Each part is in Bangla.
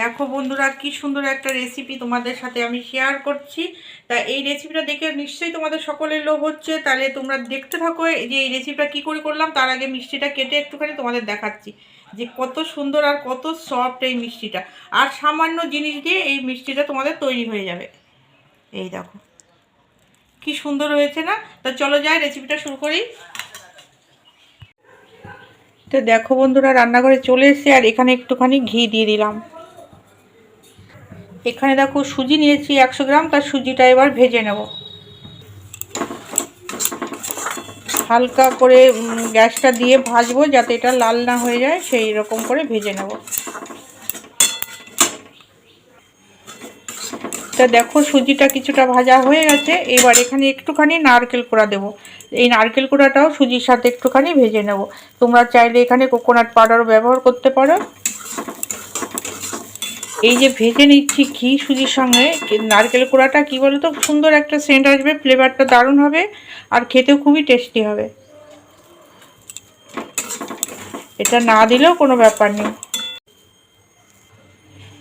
দেখো বন্ধুরা, কি সুন্দর একটা রেসিপি তোমাদের সাথে আমি শেয়ার করছি। তা এই রেসিপিটা দেখে নিশ্চয়ই তোমাদের সকলের লোভ হচ্ছে। তাহলে তোমরা দেখতে থাকো যে এই রেসিপিটা কী করে করলাম, তার আগে মিষ্টিটা কেটে একটুখানি তোমাদের দেখাচ্ছি। যে কত সুন্দর আর কত সফট এই মিষ্টিটা। আর সামান্য জিনিস দিয়ে এই মিষ্টিটা তোমাদের তৈরি হয়ে যাবে। এই দেখো, কি সুন্দর হয়েছে না? তা চলো যাই রেসিপিটা শুরু করি। তো দেখো বন্ধুরা, রান্নাঘরে চলে এসেছে আর এখানে একটুখানি ঘি দিয়ে দিলাম। এখানে দেখো সুজি নিয়েছি একশো গ্রাম, তার সুজিটা এবার ভেজে নেব। হালকা করে গ্যাসটা দিয়ে ভাজবো যাতে এটা লাল না হয়ে যায়, সেই রকম করে ভেজে নেব। তা দেখো সুজিটা কিছুটা ভাজা হয়ে গেছে, এবার এখানে একটুখানি নারকেল কোড়া দেবো। এই নারকেল কোড়াটাও সুজির সাথে একটুখানি ভেজে নেব। তোমরা চাইলে এখানে কোকোনাট পাউডারও ব্যবহার করতে পারো। এই যে ভেজে নিচ্ছি ঘি সুজির সঙ্গে নারকেল কোড়াটা, কী বলো তো সুন্দর একটা সেন্ট আসবে ফ্লেভারটা দারুণ হবে, আর খেতেও খুবই টেস্টি হবে। এটা না দিলেও কোনো ব্যাপার নেই।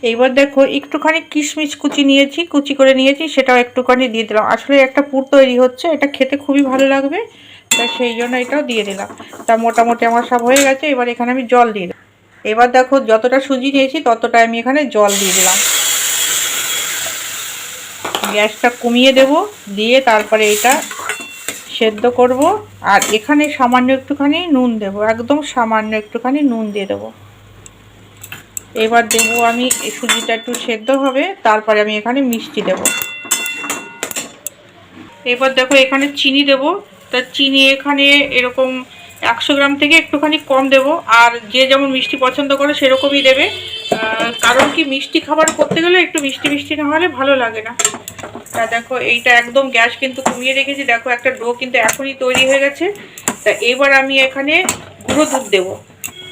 এইবার দেখো, একটুখানি কিশমিশ কুচি নিয়েছি, কুচি করে নিয়েছি, সেটাও একটুখানি দিয়ে দিলাম। আসলে একটা পুর তৈরি হচ্ছে, এটা খেতে খুবই ভালো লাগবে, তা সেই জন্য এটাও দিয়ে দিলাম। তা মোটামুটি আমার সব হয়ে গেছে, এবার এখানে আমি জল দিয়ে দিলাম। এবার দেখো যতটা সুজি নিয়েছি, ততটা আমি এখানে জল দিয়ে দিলাম। গ্যাসটা কমিয়ে দেব, দিয়ে তারপরে এটা সেদ্ধ করব, আর এখানে সামান্য একটুখানি নুন দেব, একদম সামান্য একটুখানি নুন দিয়ে দেবো। এবার দেবো আমি সুজিটা একটু সেদ্ধ হবে, তারপরে আমি এখানে মিষ্টি দেব। এবার দেখো এখানে চিনি দেব, তা চিনি এখানে এরকম একশো গ্রাম থেকে একটুখানি কম দেব, আর যে যেমন মিষ্টি পছন্দ করে সেরকমই দেবে। কারণ কি, মিষ্টি খাবার করতে গেলে একটু মিষ্টি মিষ্টি না হলে ভালো লাগে না। তা দেখো, এইটা একদম গ্যাস কিন্তু কমিয়ে রেখেছি। দেখো, একটা ডো কিন্তু এখনই তৈরি হয়ে গেছে। তা এবার আমি এখানে গুঁড়ো দুধ দেবো।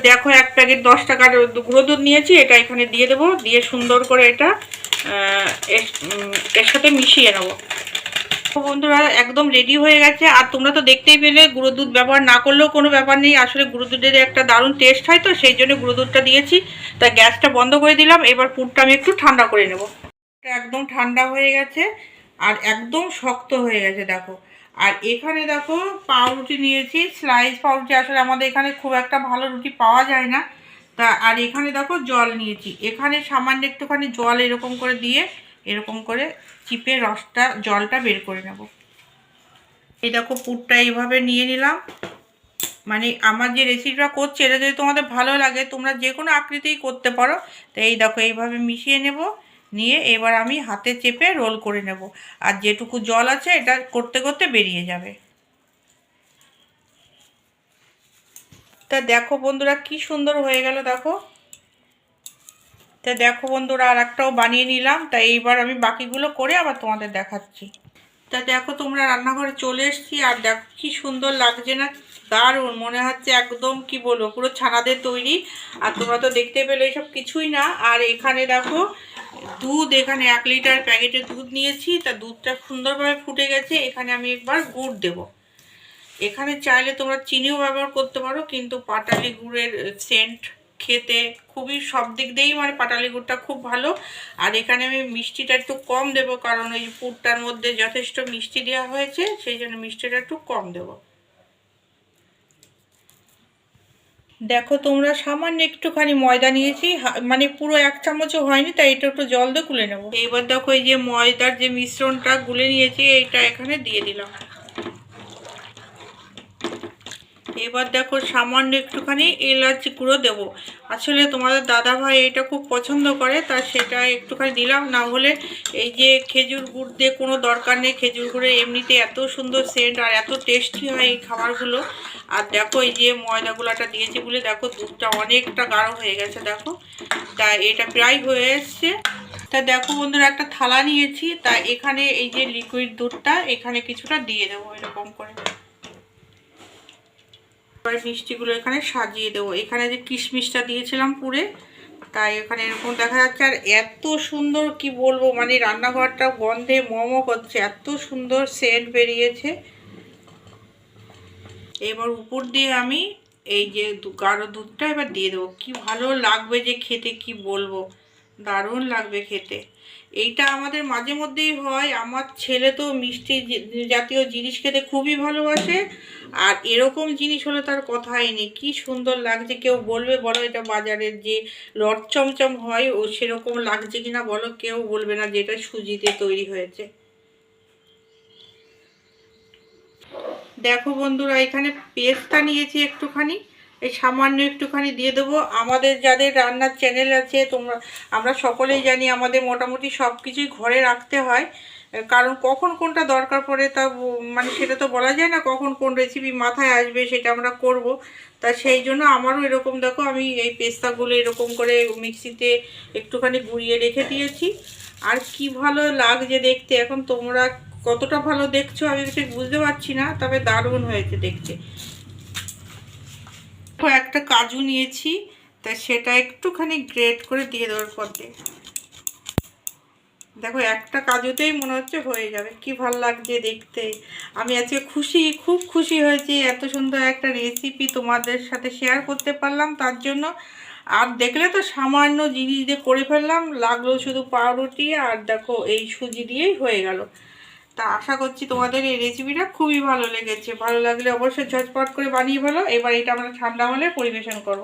দেখো, এক প্যাকেট দশ টাকার গুঁড়ো দুধ নিয়েছি, এটা এখানে দিয়ে দেবো। দিয়ে সুন্দর করে এটা এর সাথে মিশিয়ে নেব। বন্ধুরা, একদম রেডি হয়ে গেছে। আর তোমরা তো দেখতেই পেলে গুঁড়ো দুধ ব্যবহার না করলেও কোনো ব্যাপার নেই। আসলে গুঁড়ো দুধের একটা দারুণ টেস্ট হয় তো, সেই জন্য গুঁড়ো দুধটা দিয়েছি। তা গ্যাসটা বন্ধ করে দিলাম। এবার পুরটা আমি একটু ঠান্ডা করে নেব। একদম ঠান্ডা হয়ে গেছে আর একদম শক্ত হয়ে গেছে, দেখো। আর এখানে দেখো, পাউরুটি নিয়েছি স্লাইস পাউরুটি। আসলে আমাদের এখানে খুব একটা ভালো রুটি পাওয়া যায় না। তা, আর এখানে দেখো, জল নিয়েছি। এখানে সামান্য একটুখানি জল এরকম করে দিয়ে এরকম করে চিপে রসটা, জলটা বের করে নেব। এই দেখো, পুরটা এইভাবে নিয়ে নিলাম। মানে আমার যে রেসিপিটা করছি, এটা যদি তোমাদের ভালো লাগে, তোমরা যে কোনো আকৃতিই করতে পারো। তো এই দেখো, এইভাবে মিশিয়ে নেব। নিয়ে এবার আমি হাতে চেপে রোল করে নেব। আর যেটুকু জল আছে, এটা করতে করতে বেরিয়ে যাবে। তা দেখো বন্ধুরা, কি সুন্দর হয়ে গেল, দেখো। তা দেখো বন্ধুরা আর একটাও বানিয়ে নিলাম। তা এইবার আমি বাকিগুলো করে আবার তোমাদের দেখাচ্ছি। তা দেখো তোমরা রান্নাঘরে চলে এসেছি, আর দেখো কি সুন্দর লাগছে না, দারুণ। মনে হচ্ছে একদম, কি বলব, পুরো ছানাদের তৈরি। আর তোমরা তো দেখতে পেলে এসব কিছুই না। আর এখানে দেখো, দুধ, এখানে এক লিটার প্যাকেটে দুধ নিয়েছি। তা দুধটা সুন্দরভাবে ফুটে গেছে। এখানে আমি একবার গুড় দেবো। এখানে চাইলে তোমরা চিনিও ব্যবহার করতে পারো, কিন্তু পাটালি গুড়ের সেন্ট খেতে খুবই সব দিক দিয়েই মানে পাটালি গুড়টা খুব ভালো। আর এখানে আমি মিষ্টিটা একটু কম দেবো, কারণ ওই পুরটার মধ্যে যথেষ্ট মিষ্টি দেওয়া হয়েছে, সেই জন্য মিষ্টিটা একটু কম দেবো। দেখো তোমরা সামান্য একটুখানি ময়দা নিয়েছি মানে পুরো এক চামচও হয়নি, তাই এটা একটু জল দিয়ে গুলে নেব। এবার দেখো এই যে ময়দার যে মিশ্রণটা গুলে নিয়েছি, এইটা এখানে দিয়ে দিলাম। এবার দেখো সামান্য একটুখানি এলাচ গুঁড়ো দেবো। আসলে তোমাদের দাদা ভাই এটা খুব পছন্দ করে, তা সেটা একটুখানি দিলাম। না হলে এই যে খেজুর গুড় দিয়ে কোনো দরকার নেই, খেজুর গুড়ে এমনিতে এত সুন্দর সেন্ট আর এত টেস্টি হয় এই খাবারগুলো। আর দেখো এই যে ময়দাগুলোটা দিয়েছি বলে, দেখো দুধটা অনেকটা গাঢ় হয়ে গেছে, দেখো। তা এটা প্রায় হয়ে এসছে। তা দেখো বন্ধুরা, একটা থালা নিয়েছি, তা এখানে এই যে লিকুইড দুধটা, এখানে কিছুটা দিয়ে দেবো এরকম করে। এবার মিষ্টিগুলো এখানে সাজিয়ে দেবো। এখানে যে কিশমিশটা দিয়েছিলাম পুরে, তাই এখানে এরকম দেখা যাচ্ছে। আর এত সুন্দর কি বলব মানে রান্নাঘরটা গন্ধে মোমো করছে, এত সুন্দর সেন্ট বেরিয়েছে। এবার উপর দিয়ে আমি এই যে গাঢ় দুধটা এবার দিয়ে দেবো। কি ভালো লাগবে যে খেতে, কি বলব? দারুণ লাগবে খেতে। এইটা আমাদের মাঝে মধ্যেই হয়। আমার ছেলে তো মিষ্টি জাতীয় জিনিস খেতে খুবই ভালোবাসে। আর এরকম জিনিস হলে তার কথাই নেই। কি সুন্দর লাগছে, কেউ বলবে, বলো এটা বাজারের যে লট চমচম হয়, ও সেরকম লাগছে কিনা বলো, কেউ বলবে না যেটা সুজিতে তৈরি হয়েছে। দেখো বন্ধুরা, এখানে পেস্টটা নিয়েছি একটুখানি। এই সামান্য একটুখানি দিয়ে দেবো। আমাদের যাদের রান্নার চ্যানেল আছে, তোমরা, আমরা সকলেই জানি আমাদের মোটামুটি সব কিছুই ঘরে রাখতে হয়। কারণ কখন কোনটা দরকার পড়ে তা মানে সেটা তো বলা যায় না কখন কোন রেসিপি মাথায় আসবে সেটা আমরা করব। তা সেই জন্য আমারও এরকম, দেখো আমি এই পেস্তাগুলো এরকম করে মিক্সিতে একটুখানি গুঁড়িয়ে রেখে দিয়েছি। আর কি ভালো লাগছে দেখতে, এখন তোমরা কতটা ভালো দেখছ আমি ঠিক বুঝতে পারছি না, তবে দারুণ হয়েছে দেখতে। একটা কাজু নিয়েছি, তা সেটা একটুখানি গ্রেট করে দিয়ে দেওয়ার পথে দেখো, একটা কাজুতেই মনে হচ্ছে হয়ে যাবে, কি ভালো লাগছে দেখতে। আমি আজকে খুশি, খুব খুশি হয়েছি, এত সুন্দর একটা রেসিপি তোমাদের সাথে শেয়ার করতে পারলাম, তার জন্য। আর দেখলে তো সামান্য জিনিস দিয়ে করে ফেললাম, লাগল শুধু পাউরুটি, আর দেখো, এই সুজি দিয়েই হয়ে গেল। তা আশা করছি তোমাদের এই রেসিপিটা খুবই ভালো লেগেছে। ভালো লাগলে অবশ্যই ঝটপট করে বানিয়ে ভালো এবার এটা আমরা ঠান্ডা হলে পরিবেশন করব।